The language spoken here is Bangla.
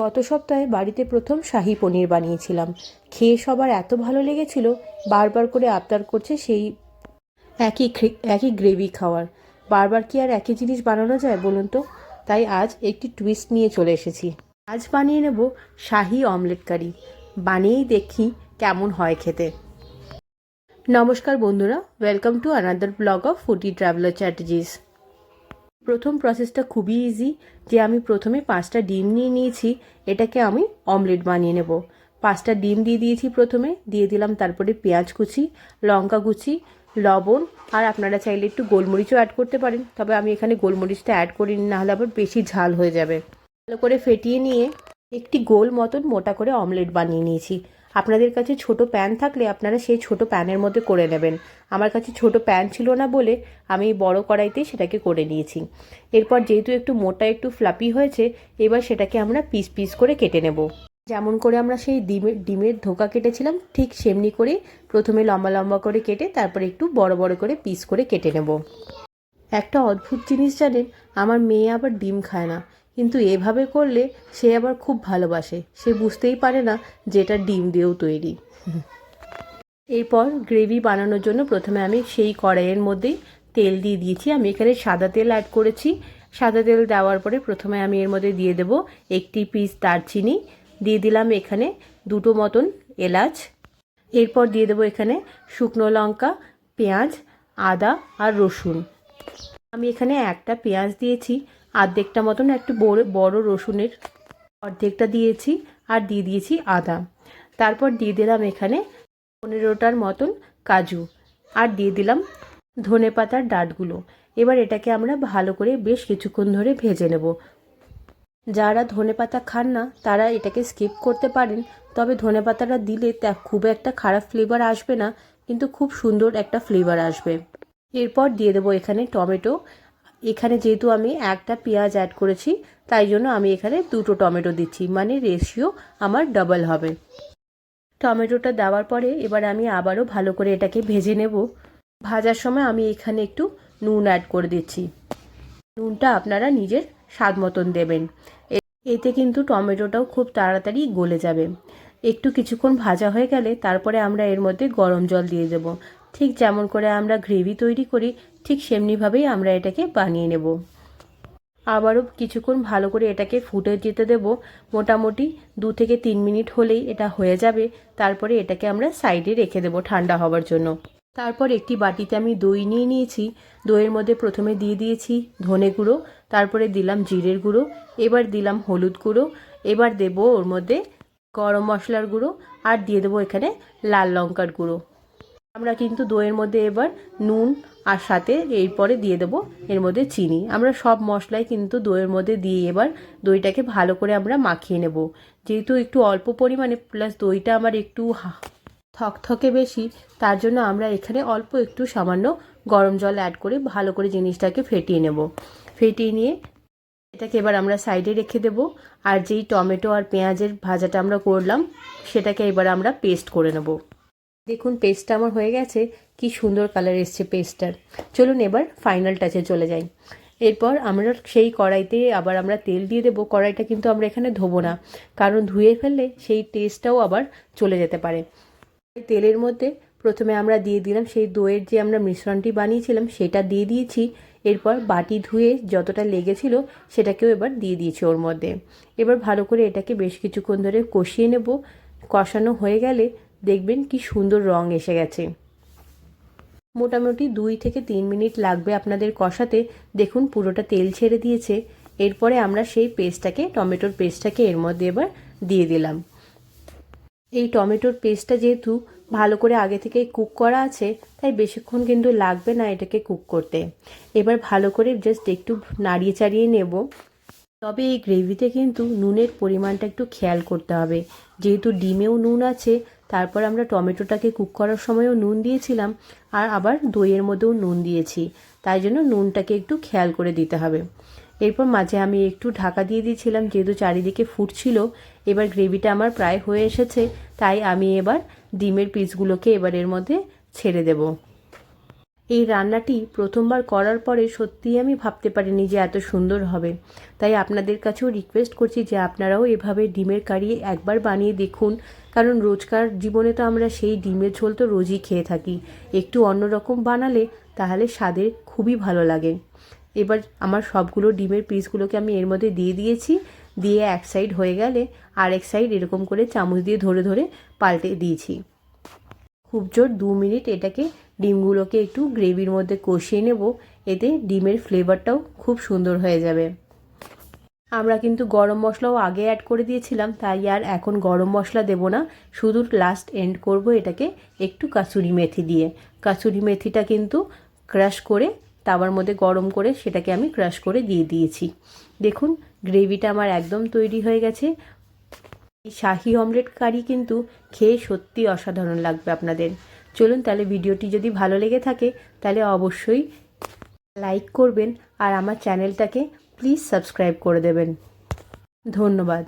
গত সপ্তাহে বাড়িতে প্রথম শাহি পনির বানিয়েছিলাম। খেয়ে সবার এত ভালো লেগেছিল, বারবার করে আবদার করছে সেই একই একই গ্রেভি খাওয়ার। বারবার কি আর একই জিনিস বানানো যায় বলুন তো? তাই আজ একটি টুইস্ট নিয়ে চলে এসেছি। আজ বানিয়ে নেব শাহি অমলেট কারি। বানিয়েই দেখি কেমন হয় খেতে। নমস্কার বন্ধুরা welcome to another blog of foodie traveller Chatterjees প্রথম প্রসেসটা খুবই ইজি যে আমি প্রথমে পাঁচটা ডিম নিয়ে নিয়েছি, এটাকে আমি অমলেট বানিয়ে নেব। পাঁচটা ডিম দিয়ে দিয়েছি প্রথমে, দিয়ে দিলাম তারপরে পেঁয়াজ কুচি, লঙ্কা কুচি, লবণ, আর আপনারা চাইলে একটু গোলমরিচও অ্যাড করতে পারেন। তবে আমি এখানে গোলমরিচটা অ্যাড করিনি, না হলে আবার বেশি ঝাল হয়ে যাবে। ভালো করে ফেটিয়ে নিয়ে একটি গোল মতন মোটা করে অমলেট বানিয়ে নিয়েছি। আপনাদের কাছে ছোট প্যান থাকলে আপনারা সেই ছোট প্যানের মধ্যে করে নেবেন। আমার কাছে ছোট প্যান ছিল না বলে আমি বড় কড়াইতেই সেটাকে করে নিয়েছি। এরপর যেহেতু একটু মোটা, একটু ফ্লাপি হয়েছে, এবার সেটাকে আমরা পিস পিস করে কেটে নেব। যেমন করে আমরা সেই ডিমের ডিমের ধোকা কেটেছিলাম, ঠিক সেমনি করে প্রথমে লম্বা লম্বা করে কেটে তারপর একটু বড় বড় করে পিস করে কেটে নেব। একটা অদ্ভুত জিনিস জানেন, আমার মেয়ে আবার ডিম খায় না। কিন্তু এভাবে করলে সে আবার খুব ভালোবাসে। সে বুঝতেই পারে না যে এটা ডিম দিয়েও তৈরি। এরপর গ্রেভি বানানোর জন্য প্রথমে আমি সেই কড়াইয়ের মধ্যেই তেল দিয়ে দিয়েছি। আমি এখানে সাদা তেল অ্যাড করেছি। সাদা তেল দেওয়ার পরে প্রথমে আমি এর মধ্যে দিয়ে দেব একটি পিস দারচিনি। দিয়ে দিলাম এখানে দুটো মতন এলাচ। এরপর দিয়ে দেবো এখানে শুকনো লঙ্কা, পেঁয়াজ, আদা আর রসুন। আমি এখানে একটা পেঁয়াজ দিয়েছি অর্ধেকটা মতন একটু বড় বড় রসুনের অর্ধেকটা দিয়েছি আর দিয়ে দিয়েছি আদা। তারপর দিয়ে দিলাম এখানে পনেরোটার মতন কাজু আর দিয়ে দিলাম ধনে পাতার ডাঁটগুলো। এবার এটাকে আমরা ভালো করে বেশ কিছুক্ষণ ধরে ভেজে নেব। যারা ধনে পাতা খান না, তারা এটাকে স্কিপ করতে পারেন, তবে ধনে পাতাটা দিলে তা খুব একটা খারাপ ফ্লেভার আসবে না, কিন্তু খুব সুন্দর একটা ফ্লেভার আসবে। এরপর দিয়ে দেবো এখানে টমেটো। এখানে যেহেতু আমি একটা পেঁয়াজ অ্যাড করেছি, তাই জন্য আমি এখানে দুটো টমেটো দিচ্ছি মানে রেশিও আমার ডাবল হবে। টমেটোটা দেওয়ার পরে এবার আমি আবারও ভালো করে এটাকে ভেজে নেব। ভাজার সময় আমি এখানে একটু নুন অ্যাড করে দিচ্ছি। নুনটা আপনারা নিজের স্বাদ মতন দেবেন। এতে কিন্তু টমেটোটাও খুব তাড়াতাড়ি গলে যাবে। একটু কিছুক্ষণ ভাজা হয়ে গেলে তারপরে আমরা এর মধ্যে গরম জল দিয়ে দেব। ঠিক যেমন করে আমরা গ্রেভি তৈরি করি, ঠিক সেমনিভাবেই আমরা এটাকে বানিয়ে নেব। আবারও কিছুক্ষণ ভালো করে এটাকে ফুটে যেতে দেব। মোটামুটি দু থেকে তিন মিনিট হলেই এটা হয়ে যাবে। তারপরে এটাকে আমরা সাইডে রেখে দেব ঠান্ডা হওয়ার জন্য। তারপর একটি বাটিতে আমি দই নিয়ে নিয়েছি। দইয়ের মধ্যে প্রথমে দিয়ে দিয়েছি ধনে গুঁড়ো, তারপরে দিলাম জিরের গুঁড়ো, এবার দিলাম হলুদ গুঁড়ো, এবার দেব ওর মধ্যে গরম মশলার গুঁড়ো, আর দিয়ে দেবো এখানে লাল লঙ্কার গুঁড়ো। আমরা কিন্তু দইয়ের মধ্যে এবার নুন আর সাথে এরপরে দিয়ে দেবো এর মধ্যে চিনি। আমরা সব মশলাই কিন্তু দইয়ের মধ্যে দিয়ে এবার দইটাকে ভালো করে আমরা মাখিয়ে নেব। যেহেতু একটু অল্প পরিমাণে প্লাস দইটা আমার একটু থকথকে বেশি, তার জন্য আমরা এখানে অল্প একটু সামান্য গরম জল অ্যাড করে ভালো করে জিনিসটাকে ফেটিয়ে নেব। ফেটিয়ে নিয়ে এটাকে এবার আমরা সাইডে রেখে দেব। আর যেই টমেটো আর পেঁয়াজের ভাজাটা আমরা করলাম, সেটাকে এবার আমরা পেস্ট করে নেব। দেখুন পেস্টটা আমার হয়ে গেছে। কি সুন্দর কালার এসছে পেস্টটার চলুন এবার ফাইনাল টাচে চলে যাই। এরপর আমরা সেই কড়াইতে আবার আমরা তেল দিয়ে দেবো। কড়াইটা কিন্তু আমরা এখানে ধোবো না। কারণ ধুয়ে ফেললে সেই টেস্টটাও আবার চলে যেতে পারে। তেলের মধ্যে প্রথমে আমরা দিয়ে দিলাম সেই দইয়ের যে আমরা মিশ্রণটি বানিয়েছিলাম, সেটা দিয়ে দিয়েছি। এরপর বাটি ধুয়ে যতটা লেগেছিল, সেটাকেও এবার দিয়ে দিয়েছি ওর মধ্যে। এবার ভালো করে এটাকে বেশ কিছুক্ষণ ধরে কষিয়ে নেব। কষানো হয়ে গেলে দেখবেন কি সুন্দর রং এসে গেছে। মোটামুটি দুই থেকে তিন মিনিট লাগবে আপনাদের কষাতে। দেখুন পুরোটা তেল ছেড়ে দিয়েছে। এরপরে আমরা সেই পেস্টটাকে, টমেটোর পেস্টটাকে এর মধ্যে এবার দিয়ে দিলাম। এই টমেটোর পেস্টটা যেহেতু ভালো করে আগে থেকে কুক করা আছে, তাই বেশিক্ষণ কিন্তু লাগবে না এটাকে কুক করতে। এবার ভালো করে জাস্ট একটু নাড়িয়ে চাড়িয়ে নেব। তবে এই গ্রেভিতে কিন্তু নুনের পরিমাণটা একটু খেয়াল করতে হবে। যেহেতু ডিমেও নুন আছে তারপর আমরা টমেটোটাকে কুক করার সময়ও নুন দিয়েছিলাম, আর আবার দইয়ের মধ্যেও নুন দিয়েছি। তাই জন্য নুনটাকে একটু খেয়াল করে দিতে হবে। এরপর মাঝে আমি একটু ঢাকা দিয়ে দিয়েছিলাম, যেহেতু চারিদিকে ফুটছিল, এবার গ্রেভিটা আমার প্রায় হয়ে এসেছে, তাই আমি এবার ডিমের পিসগুলোকে এবার এর মধ্যে ছেড়ে দেব। এই রান্নাটি প্রথমবার করার পরে সত্যিই আমি ভাবতে পারিনি যে এত সুন্দর হবে। তাই আপনাদের কাছেও রিকোয়েস্ট করছি যে আপনারাও এভাবে ডিমের কারি একবার বানিয়ে দেখুন কারণ রোজকার জীবনে তো আমরা সেই ডিমের ঝোল তো রোজই খেয়ে থাকি। একটু অন্যরকম বানালে তাহলে স্বাদের খুবই ভালো লাগে। এবার আমার সবগুলো ডিমের পিসগুলোকে আমি এর মধ্যে দিয়ে দিয়েছি। দিয়ে এক সাইড হয়ে গেলে আর এক সাইড এরকম করে চামচ দিয়ে ধরে ধরে পাল্টে দিয়েছি। খুব জোর দু মিনিট এটাকে ডিমগুলোকে একটু গ্রেভির মধ্যে কষিয়ে নেব। এতে ডিমের ফ্লেভারটাও খুব সুন্দর হয়ে যাবে। আমরা কিন্তু গরম মশলাও আগে অ্যাড করে দিয়েছিলাম, তাই আর এখন গরম মশলা দেব না। শুধু লাস্ট এন্ড করব এটাকে একটু কাসুরি মেথি দিয়ে। কাসুরি মেথিটা কিন্তু ক্রাশ করে, তাওয়ার মধ্যে গরম করে সেটাকে আমি ক্রাশ করে দিয়ে দিয়েছি। দেখুন গ্রেভিটা আমার একদম তৈরি হয়ে গেছে। এই শাহি অমলেট কারি কিন্তু খেয়ে সত্যি অসাধারণ লাগবে আপনাদের। চলুন তাহলে ভিডিওটি যদি ভালো লেগে থাকে, তাহলে অবশ্যই লাইক করবেন আর আমার চ্যানেলটাকে প্লিজ সাবস্ক্রাইব করে দেবেন। ধন্যবাদ।